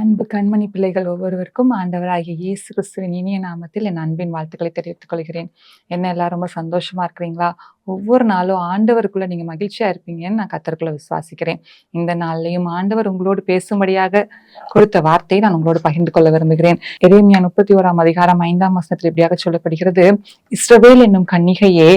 அன்பு கண்மணி பிள்ளைகள் ஒவ்வொருவருக்கும் ஆண்டவராகிய இயேசு கிறிஸ்துவின் இனிய நாமத்தில் என் அன்பின் வாழ்த்துக்களை தெரிவித்துக் கொள்கிறேன். என்ன எல்லாம் ரொம்ப சந்தோஷமா இருக்கிறீங்களா? ஒவ்வொரு நாளும் ஆண்டவருக்குள்ள நீங்க மகிழ்ச்சியா இருப்பீங்கன்னு நான் கத்தருக்குள்ள விசுவாசிக்கிறேன். இந்த நாள்லையும் ஆண்டவர் உங்களோடு பேசும்படியாக கொடுத்த வார்த்தையை நான் உங்களோடு பகிர்ந்து கொள்ள விரும்புகிறேன். எரேமியா முப்பத்தி ஓராம் அதிகாரம் ஐந்தாம் வசனத்தில் இப்படியாக சொல்லப்படுகிறது. இஸ்ரவேல் என்னும் கன்னிகையே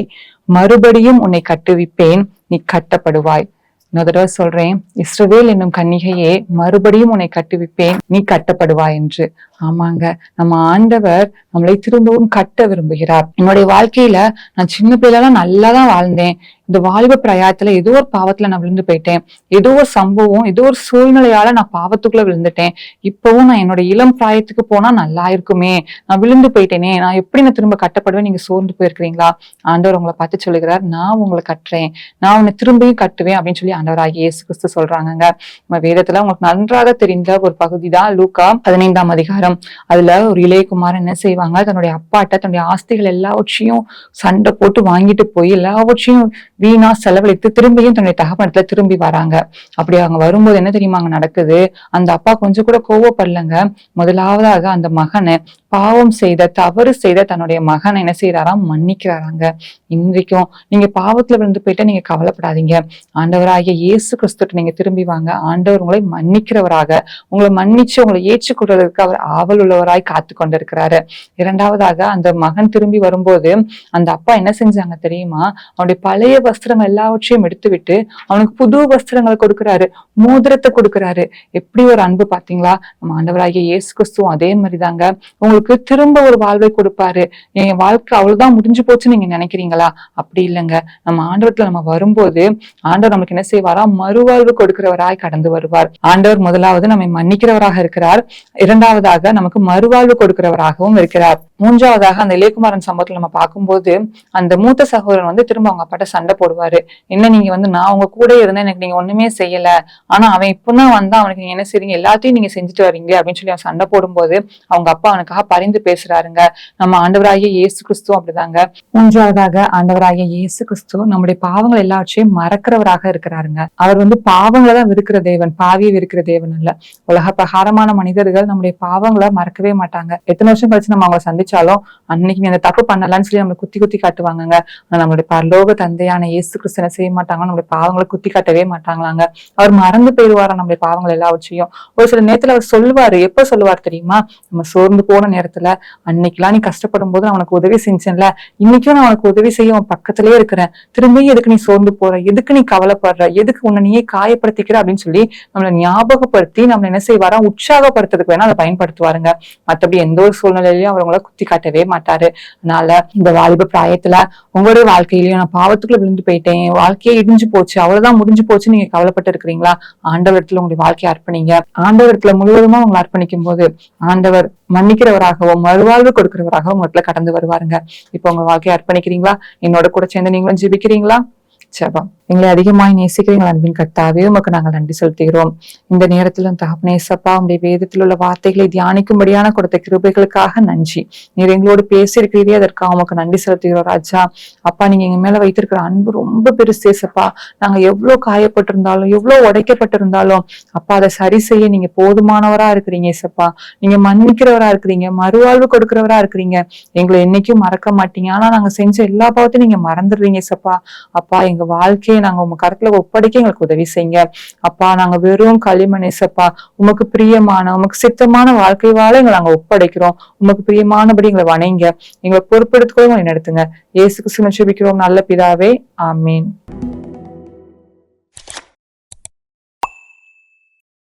மறுபடியும் உன்னை கட்டுவிப்பேன் நீ கட்டப்படுவாய். இன்னொரு தடவை சொல்றேன் இஸ்ரவேல் என்னும் கன்னிகையே மறுபடியும் உன்னை கட்டுவிப்பேன் நீ கட்டப்படுவா என்று. ஆமாங்க. நம்ம ஆண்டவர் நம்மளை திரும்பவும் கட்ட விரும்புகிறார். என்னுடைய வாழ்க்கையில நான் சின்ன பிள்ளைலாம் நல்லா தான் வாழ்ந்தேன். இந்த வாலிப பிரயாத்துல ஏதோ ஒரு பாவத்துல நான் விழுந்து போயிட்டேன். ஏதோ ஒரு சம்பவம் ஏதோ ஒரு சூழ்நிலையால நான் பாவத்துக்குள்ள விழுந்துட்டேன். இப்பவும் நான் என்னோட இளம் பிராயத்துக்கு போனா நல்லா இருக்குமே. நான் விழுந்து போயிட்டேனே. நான் எப்படி நான் திரும்ப கட்டப்படுவேன்? நீங்க சோர்ந்து போயிருக்கிறீங்களா? ஆண்டவர் உங்களை பார்த்து சொல்லுகிறார் நான் உங்களை கட்டுறேன். நான் உன்னை திரும்பியும் கட்டுவேன். அப்படின்னு சொல்லி ஆண்டவராகி இயேசு கிறிஸ்து சொல்றாங்க நம்ம வேதத்துல உங்களுக்கு நன்றாக தெரிந்த ஒரு பகுதி தான் லூக்கா பதினைந்தாம் அதிகாரம். அதுல ஒரு இளையகுமார் என்ன செய்வாங்க? தன்னுடைய அப்பாட்ட தன்னுடைய ஆஸ்திகள் எல்லாவற்றையும் சண்டை போட்டு வாங்கிட்டு போய் எல்லாவற்றையும் வீணா செலவழித்து திரும்பியும் தன்னுடைய தகப்பனத்துல திரும்பி வராங்க. அப்படி அவங்க வரும்போது என்ன தெரியுமா அங்க நடக்குது? அந்த அப்பா கொஞ்சம் கூட கோவப்படலங்க. முதலாவதாக அந்த மகனை பாவம் செய்த தவறு செய்த தன்னுடைய மகனை என்ன செய்யறாராம் மன்னிக்கிறாராங்க. இன்றைக்கும் நீங்க பாவத்துல விழுந்து போயிட்டா நீங்க கவலைப்படாதீங்க. ஆண்டவராகிய இயேசு கிறிஸ்துட்டு நீங்க திரும்பி வாங்க. ஆண்டவர் உங்களை மன்னிக்கிறவராக. உங்களை மன்னிச்சு உங்களை ஏற்றுக்கொள்றதுக்கு அவர் ஆவல் உள்ளவராய் காத்து கொண்டிருக்கிறாரு. இரண்டாவதாக அந்த மகன் திரும்பி வரும்போது அந்த அப்பா என்ன செஞ்சாங்க தெரியுமா? அவனுடைய பழைய வஸ்திரங்கள் எல்லாவற்றையும் எடுத்து விட்டு அவனுக்கு புது வஸ்திரங்களை கொடுக்கிறாரு. மோதிரத்தை கொடுக்கிறாரு. எப்படி ஒரு அன்பு பாத்தீங்களா? நம்ம ஆண்டவராகிய இயேசு கிறிஸ்துவும் அதே மாதிரிதாங்க. உங்களுக்கு திரும்ப ஒரு வாழ்வை கொடுப்பாரு. என் வாழ்க்கை அவ்வளவுதான் முடிஞ்சு போச்சுன்னு நீங்க நினைக்கிறீங்களா? அப்படி இல்லைங்க. நம்ம ஆண்டவரத்துல நம்ம வரும்போது ஆண்டவர் நமக்கு என்ன செய்வாரா? மறுவாழ்வு கொடுக்கிறவராய் கடந்து வருவார். ஆண்டவர் முதலாவது நம்மை மன்னிக்கிறவராக இருக்கிறார். இரண்டாவதாக மூலமாக நமக்கு மறுவாழ்வு கொடுக்கிறவராகவும் இருக்கிறார். மூன்றாவதாக அந்த இளையகுமாரன் சம்பவத்தில் நம்ம பார்க்கும்போது அந்த மூத்த சகோதரன் வந்து திரும்ப அவங்க அப்பாட்ட சண்டை போடுவாரு. என்ன நீங்க வந்து நான் உங்க கூட இருந்தேன் எனக்கு நீங்க ஒண்ணுமே செய்யல. ஆனா அவன் இப்பதான் வந்தா அவனுக்கு நீங்க என்ன செய்றீங்க? எல்லாத்தையும் நீங்க செஞ்சுட்டு வரீங்க அப்படின்னு சொல்லி அவன் சண்டை போடும்போது அவங்க அப்பா அவனுக்காக பரிந்து பேசுறாருங்க. நம்ம ஆண்டவராகிய இயேசு கிறிஸ்துவும் அப்படிதாங்க. மூன்றாவதாக ஆண்டவராகிய இயேசு கிறிஸ்து நம்முடைய பாவங்கள் எல்லாவற்றையும் மறக்கிறவராக இருக்கிறாருங்க. அவர் வந்து பாவங்களை தான் விருக்கிற தேவன் பாவியை விருக்கிற தேவன் அல்ல. உலக பிரகாரமான மனிதர்கள் நம்முடைய பாவங்களை மறக்கவே மாட்டாங்க. எத்தனை வருஷம் கழிச்சு நம்ம அவங்களை சந்திச்சாலும் அன்னைக்கு நீ அந்த தப்பு பண்ணலான்னு சொல்லி நம்மளை குத்தி குத்தி காட்டுவாங்க ஆனா நம்மளுடைய பரலோக தந்தையான இயேசு கிறிஸ்தனை செய்ய மாட்டாங்க நம்மளுடைய பாவங்களை குத்தி காட்டவே மாட்டாங்களாங்க. அவர் மறந்து போயிடுவாரா நம்மளுடைய பாவங்கள் எல்லாவற்றையும்? ஒரு சில நேரத்துல அவர் சொல்லுவாரு. எப்ப சொல்லுவார் தெரியுமா? நம்ம சோர்ந்து போன நேரத்துல அன்னைக்கெல்லாம் நீ கஷ்டப்படும் போது நான் உனக்கு உதவி செஞ்சேன்ல. இன்னைக்கும் நான் உனக்கு உதவி செய்ய உன் பக்கத்திலே இருக்கிறேன். திரும்பியும் எதுக்கு நீ சோர்ந்து போற? எதுக்கு நீ கவலைப்படுற? எதுக்கு உன்னை நீயே காயப்படுத்திக்கிற? அப்படின்னு சொல்லி நம்மளை ஞாபகப்படுத்தி நம்மளை என்ன செய்வாரா? உற்சாகப்படுத்துறதுக்கு வேணா அதை பயன்படுத்துவாருங்க மத்தபடி எந்த ஒரு சூழ்நிலையிலையும் அவர் உங்களை குத்தி காட்டவே மாட்டாரு. அதனால இந்த வாலிப பிராயத்துல உங்களுடைய வாழ்க்கையிலயும் நான் பாவத்துக்குள்ள விழுந்து போயிட்டேன். வாழ்க்கையே இடிஞ்சு போச்சு. அவ்வளவுதான் முடிஞ்சு போச்சு. நீங்க கவலைப்பட்டு இருக்கிறீங்களா? ஆண்டவரத்துல உங்களுடைய வாழ்க்கையை அர்ப்பணிங்க. ஆண்டவரத்துல முழுவதுமா உங்களை அர்ப்பணிக்கும் போது ஆண்டவர் மன்னிக்கிறவராகவும் மறுவாழ்வு கொடுக்கிறவராகவும் உங்களுக்குள்ள கடந்து வருவாருங்க. இப்போ உங்க வாழ்க்கையை அர்ப்பணிக்கிறீங்களா? என்னோட கூட சேர்ந்து நீங்களும் ஜெபிக்கிறீங்களா? ஜெபம் எங்களை அதிகமாய் நேசிக்கிறீங்கள் அன்பின் கர்த்தாவே. உமக்கு நாங்கள் நன்றி செலுத்துகிறோம். இந்த நேரத்திலும் தகப்பனேசப்பா உடைய வேதத்தில் உள்ள வார்த்தைகளை தியானிக்கும்படியான கொடுத்த கிருபைகளுக்காக நன்றி. நீர் எங்களோடு பேசியிருக்கிறீரே அதற்காக உமக்கு நன்றி செலுத்துகிறோம் ராஜா. அப்பா நீங்க எங்க மேல வைத்திருக்கிற அன்பு ரொம்ப பெருசேசப்பா நாங்க எவ்வளவு காயப்பட்டிருந்தாலும் எவ்வளவு உடைக்கப்பட்டிருந்தாலும் அப்பா அதை சரி செய்ய நீங்க போதுமானவரா இருக்கிறீங்க ஏசப்பா நீங்க மன்னிக்கிறவரா இருக்கிறீங்க மறுவாழ்வு கொடுக்கிறவரா இருக்கிறீங்க. எங்களை என்னைக்கும் மறக்க மாட்டீங்க. ஆனா நாங்க செஞ்ச எல்லா பாவத்தையும் நீங்க மறந்துடுறீங்க சப்பா. அப்பா எங்க வாழ்க்கையை நாங்க உங்க கருத்துல ஒப்படைக்க எங்களுக்கு உதவி செய்யுங்க. அப்பா நாங்க வெறும் களிமணிசப்பா உமக்கு பிரியமான உமக்கு சித்தமான வாழ்க்கை வாழ எங்களை நாங்க ஒப்படைக்கிறோம். உமக்கு பிரியமானபடி எங்களை வணைங்க எங்களை பொறுப்பெடுத்துக்கோ எங்களை நடத்துங்க. இயேசுக்கு சுமச்சிபிக்கிறோம் நல்ல பிதாவே ஆமீன்.